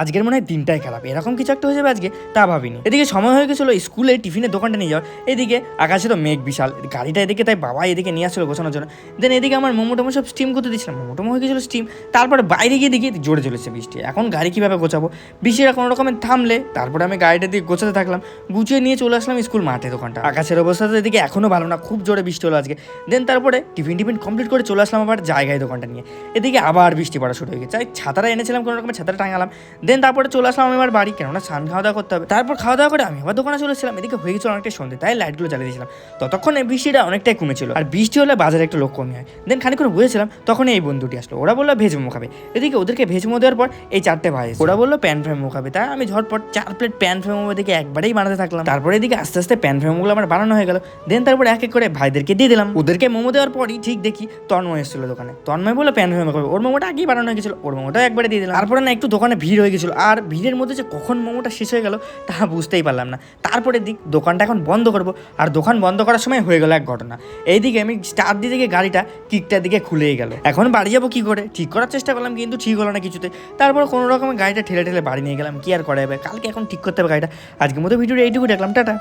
আজকের মনে হয় দিনটাই খারাপ এরকম কিছু একটা হয়ে যাবে আজকে, তা ভাবিনি। এদিকে সময় হয়ে গেছিল স্কুলে টিফিনের দোকানটা নিয়ে যাওয়ার। এদিকে আকাশে তো মেঘ বিশাল, গাড়িটা এদিকে তাই বাবা এদিকে নিয়ে আসছিল গোছানোর জন্য। দেন এদিকে আমার মোমো টোমো সব স্টিম করতে দিচ্ছিলাম মোমো টোমো হয়ে গেছিল স্টিম তারপরে বাইরে গিয়ে দেখি জোরে চলেছে বৃষ্টি। এখন গাড়ি কীভাবে গোছাবো? বৃষ্টিটা কোনো রকমের থামলে, তারপরে আমি গাড়িটা দিয়ে গোছাতে থাকলাম। গুছিয়ে নিয়ে চলে আসলাম স্কুল মাঠে দোকানটা। আকাশের অবস্থা তো এদিকে এখনও ভালো না, খুব জোরে বৃষ্টি হলো আজকে। দেন তারপরে টিফিন টিফিন কমপ্লিট করে চলে আসলাম আবার জায়গায় দোকানটা নিয়ে। এদিকে আবার বৃষ্টি পড়া শুরু হয়ে গেছে। ছাতাটা এনেছিলাম কোনো রকমের ছাতাটা টাঙালাম। দেন তারপরে চলে আসলাম আমি আমার বাড়ি। কেননা স্নান খাওয়া দাওয়া করতে হবে। তারপর খাওয়া দাওয়া করে আমি আবার দোকানে চলে এসেছিলাম। এদিকে হয়ে গেছিল অনেকটা সন্ধে, তাই লাইটগুলো জ্বালিয়ে দিয়েছিলাম। ততক্ষণে বৃষ্টিটা অনেকটাই কমেছিল। আর বৃষ্টি হলে বাজারে একটা লোক কমে হয় দেন খানিক্ষণ বুঝেছিলাম তখন এই বন্ধুটি আসলো। ওরা বলল, ভেজ মোমো খাবে। এদিকে ওদেরকে ভেজ মোমো দেওয়ার পর এই চারটে ভাই ওরা বলল, প্যান ফ্রাই মোমো খাবে। তাই আমি ঝটপট চার প্লেট প্যান ফ্রাই মোমো দিকে একবারেই বানাতে থাকলাম। তারপরে এদিকে আস্তে আস্তে প্যান ফ্রাই মোমোগুলো আমার বানানো হয়ে গেল। দেন তারপরে এক এক করে ভাইদেরকে দিয়ে দিলাম। ওদেরকে মোমো দেওয়ার পরই ঠিক দেখি তন্ময় এসেছিল দোকানে। তন্ময় বলে প্যান ফ্রাই মোমো খাবে। ওর মোমোটা আগেই বানানো হয়ে গেছিল। ওর মোমোটাও একবারে দিয়ে দিলাম। তারপরে না একটু দোকানে ভিড় হয়ে গেছিল আর ভিড়ের মধ্যে যে কখন মোমোটা শেষ হয়ে গেল, তা বুঝতেই পারলাম না। তারপরে দিক দোকানটা এখন বন্ধ করব, আর দোকান বন্ধ করার সময় হয়ে গেল এক ঘটনা। এইদিকে আমি স্টার দিয়ে দিকে গাড়িটা কিকটার দিকে খুলেই গেল। এখন বাড়ি যাব কী করে? ঠিক করার চেষ্টা করলাম, কিন্তু ঠিক হলো না কিছুতে। তারপর কোনো রকমের গাড়িটা ঠেলে ঠেলে বাড়ি নিয়ে গেলাম। কি আর করা যাবে? কালকে এখন ঠিক করতে হবে গাড়িটা। আজকের মতো ভিডিওটা এইটুকু দেখলাম, টাটা।